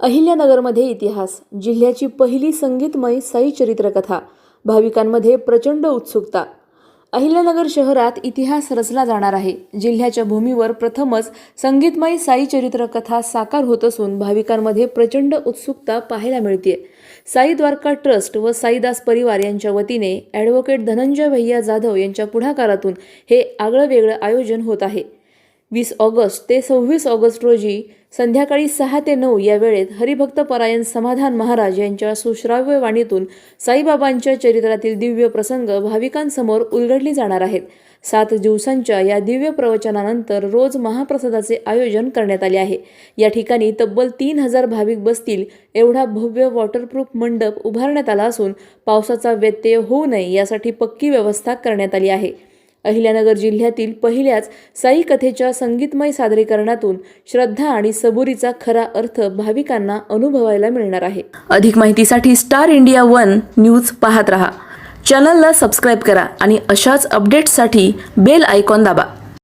अहिल्यानगरमध्ये इतिहास जिल्ह्याची पहिली संगीतमय साई चरित्रकथा भाविकांमध्ये प्रचंड उत्सुकता. अहिल्यानगर शहरात इतिहास रचला जाणार आहे. जिल्ह्याच्या भूमीवर प्रथमच संगीतमय साई चरित्रकथा साकार होत असून भाविकांमध्ये प्रचंड उत्सुकता पाहायला मिळते साई द्वारका ट्रस्ट व साईदास परिवार यांच्या वतीने ॲडव्होकेट धनंजय भैया जाधव यांच्या पुढाकारातून हे आगळं वेगळं आयोजन होत आहे. वीस ऑगस्ट ते सव्वीस ऑगस्ट रोजी संध्याकाळी सहा ते नऊ या वेळेत हरिभक्त परायण समाधान महाराज यांच्या सुश्राव्य वाणीतून साईबाबांच्या चरित्रातील दिव्य प्रसंग भाविकांसमोर उलगडली जाणार आहेत. सात दिवसांच्या या दिव्य प्रवचनानंतर रोज महाप्रसादाचे आयोजन करण्यात आले आहे. या ठिकाणी तब्बल तीन हजार भाविक बसतील एवढा भव्य वॉटरप्रूफ मंडप उभारण्यात आला असून पावसाचा व्यत्यय होऊ नये यासाठी पक्की व्यवस्था करण्यात आली आहे. अहिल्यानगर जिल्ह्यातील पहिल्याच साई कथेच्या संगीतमय सादरीकरणातून श्रद्धा आणि सबुरीचा खरा अर्थ भाविकांना अनुभवायला मिळणार आहे. अधिक माहितीसाठी स्टार इंडिया वन न्यूज पाहत रहा. चॅनलला सबस्क्राईब करा आणि अशाच अपडेट्ससाठी बेल आयकॉन दाबा.